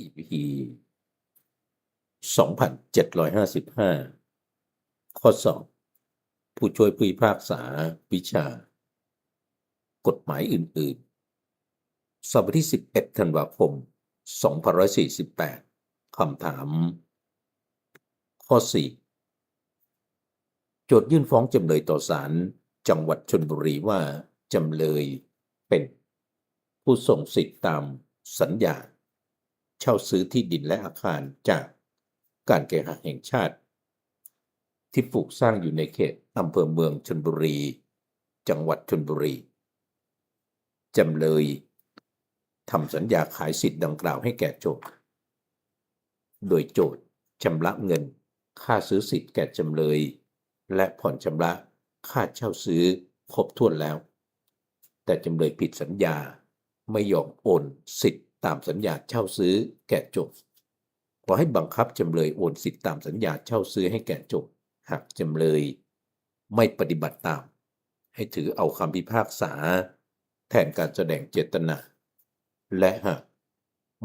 EP 2755 ข้อสอบ ผู้ช่วยผู้พิพากษา วิชา กฎหมายอื่น ๆสอบวันที่ 11 ธันวาคม 2548 คำถาม ข้อ 4 โจทยื่นฟ้องจำเลยต่อศาลจังหวัดชนบุรีว่าจำเลยเป็น ผู้ส่งสิทธิตามสัญญา เช่าซื้อที่ดินและอาคารจากการเคหะแห่งชาติ ที่ปลูกสร้างอยู่ในเขตอำเภอเมืองชนบุรี จังหวัดชนบุรีจำเลยทำสัญญาขายสิทธิ์ดังกล่าวให้แก่โจทย์โดยโจทย์ชำระเงินค่าซื้อสิทธิ์แก่จำเลย และผ่อนชำระค่าเช่าซื้อครบถ้วนแล้ว แต่จำเลยผิดสัญญาไม่ยอมโอนสิทธิ์ ตามสัญญาเช่าซื้อแก่โจทย์ขอให้บังคับจำเลยโอนสิทธิตามสัญญาเช่าซื้อให้แก่โจทย์หากจำเลย ไม่ปฏิบัติตาม ให้ถือเอาคำพิพากษา แทนการแสดงเจตนา และหาก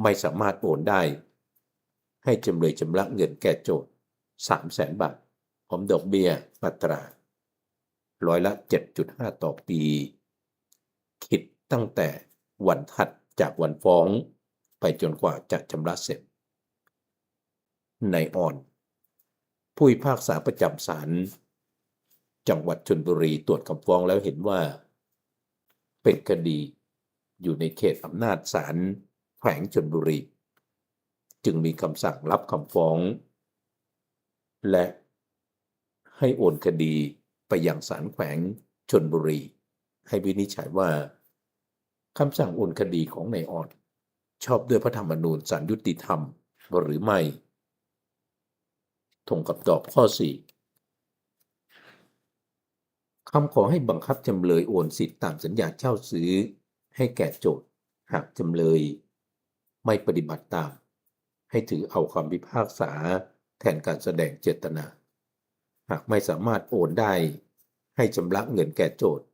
ไม่สามารถโอนได้ ให้จำเลยชำระเงินแก่โจทย์3 0 0แสนบาทพร้อมดอกเบี้ยอัตราร้อยละ 7.5 ต่อปี คิดตั้งแต่วันถัด จากวันฟ้องไปจนกว่าจะชำระเสร็จ ในอ่อน ผู้พิพากษาประจำศาลจังหวัดชนบุรีตรวจคำฟ้องแล้วเห็นว่า เป็นคดีอยู่ในเขตอำนาจศาลแขวงชนบุรี จึงมีคำสั่งรับคำฟ้อง และให้โอนคดีไปยังศาลแขวงชนบุรี ให้วินิจฉัยว่า คำสั่งโอนคดีของนายออนชอบด้วยพระธรรมนูญสารยุติธรรมหรือไม่ตรงกับตอบข้อ 4คำขอให้บังคับจำเลยโอนสิทธิ์ตามสัญญาเช่าซื้อ ให้แก่โจทย์หากจำเลย ไม่ปฏิบัติตาม ให้ถือเอาคำพิพากษาแทนการแสดงเจตนา หากไม่สามารถโอนได้ ให้ชำระเงินแก่โจทย์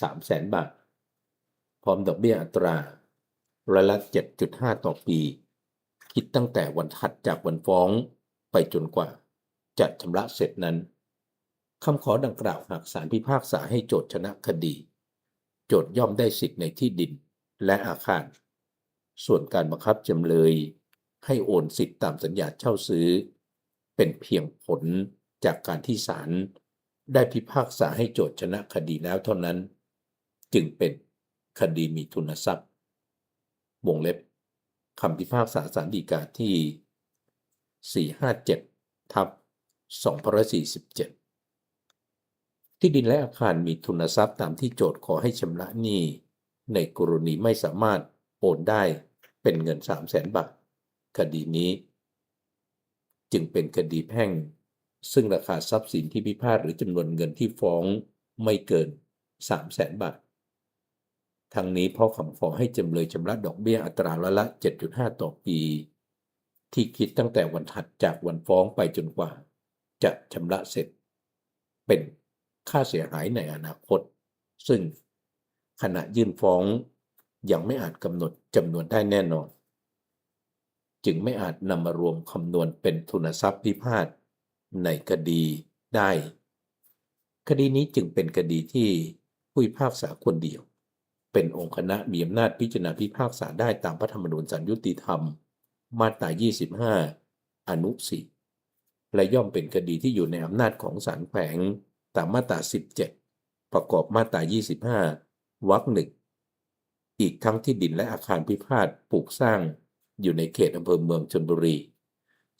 3 0 0แสนบาท ร้อมดอกเบี้ยอัตราร้อยละ 7.5 ต่อปี คิดตั้งแต่วันถัดจากวันฟ้องไปจนกว่า จะชำระเสร็จนั้นคำขอดังกล่าวหากศาลพิพากษาให้โจทย์ชนะคดี โจทย์ย่อมได้สิทธิ์ในที่ดินและอาคาร ส่วนการบังคับจำเลยให้โอนสิทธิ์ตามสัญญาเช่าซื้อ เป็นเพียงผลจากการที่ศาลได้พิพากษาให้โจทย์ชนะคดีแล้วเท่านั้น จึงเป็น คดีมีทุนทรัพย์ วงเล็บคำพิพากษาสารดีกาที่ 457 ทับ 247 ที่ดินและอาคารมีทุนทรัพย์ตามที่โจทย์ขอให้ชำระหนี้ ในกรณีไม่สามารถโอนได้เป็นเงิน 3 0 0แสนบาท คดีนี้ จึงเป็นคดีแพ่ง ซึ่งราคาทรัพย์สินที่พิพาทหรือจำนวนเงินที่ฟ้องไม่เกิน 3 0 0แสนบาท ทั้งนี้เพราะคำของให้จำเลยชำระดอกเบี้ยอัตราละละ 7.5 ต่อปี ที่คิดตั้งแต่วันถัดจากวันฟ้องไปจนกว่า จะชำระเสร็จ เป็นค่าเสียหายในอนาคต ซึ่งขณะยื่นฟ้องยังไม่อาจกำหนดจำนวนได้แน่นอน จึงไม่อาจนำมารวมคำนวณเป็นทุนทรัพย์พิพาทในคดีได้ คดีนี้จึงเป็นคดีที่ผู้พิพากษาคนเดียว เป็นองค์คณะมีอำนาจพิจารณาพิพากษาได้ตามพระธรรมนูญสัญยุติธรรม มาตรา 25 อนุ4และย่อมเป็นคดีที่อยู่ในอำนาจของศาลแขวงตามมาตรา 17 ประกอบมาตรา 25 วรรคหนึ่งอีกทั้งที่ดินและอาคารพิพาทปลูกสร้างอยู่ในเขตอำเภอเมืองชนบุรี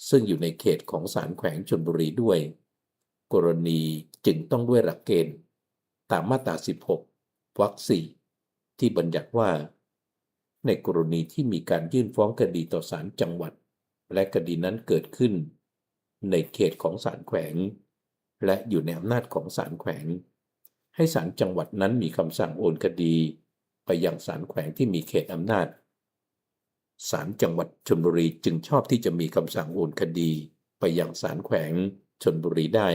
ซึ่งอยู่ในเขตของศาลแขวงชนบุรีด้วย กรณีจึงต้องด้วยหลักเกณฑ์ ตามมาตรา 16 วรรคสี่ ที่บัญญัติว่า ในกรณีที่มีการยื่นฟ้องคดีต่อศาลจังหวัด และคดีนั้นเกิดขึ้น ในเขตของศาลแขวง และอยู่ในอำนาจของศาลแขวง ให้ศาลจังหวัดนั้นมีคำสั่งโอนคดี ไปยังศาลแขวงที่มีเขตอำนาจศาลจังหวัดชลบุรีจึงชอบที่จะมีคำสั่งโอนคดี ไปยังศาลแขวงชลบุรีได้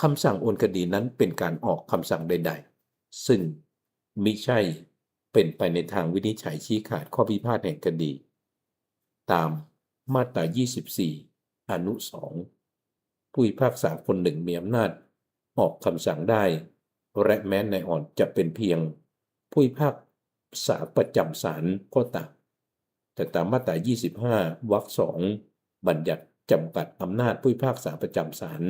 คำสั่งโอนคดีนั้นเป็นการออกคำสั่งใด ๆ ซึ่งมิใช่เป็นไปในทางวินิจฉัยชี้ขาดข้อพิพาทแห่งคดี ตามมาตรา 24 อนุ 2 ผู้พิพากษาคนหนึ่งมีอำนาจ ออกคำสั่งได้ และแม้ในอ่อนจะเป็นเพียง ผู้พิพากษาประจำศาลก็ตามแต่ตามมาตรา 25 วรรคสองบัญญัติจำกัดอำนาจผู้พิพากษาประจำศาล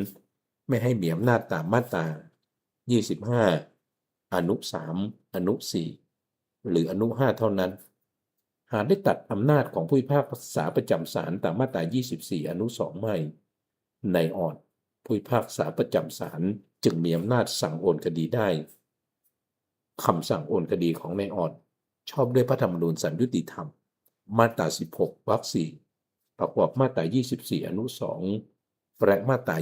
ไม่ให้มีอำนาจตามมาตรา 25 อนุ3อนุ4หรืออนุ5เท่านั้น หากได้ตัดอำนาจของผู้พิพากษาประจำศาลตามมาตรา24 อนุ2ไม่ ในอ่อนผู้พิพากษาประจำศาลจึงมีอำนาจสั่งโอนคดีได้คำสั่งโอนคดีของนายอ่อน ชอบด้วยพระธรรมนูญสันยุติธรรม มาตรา 16 วรรค4ประกอบมาตรา 24 อนุ 2 และมาตรา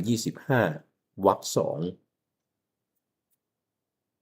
25 วรรค2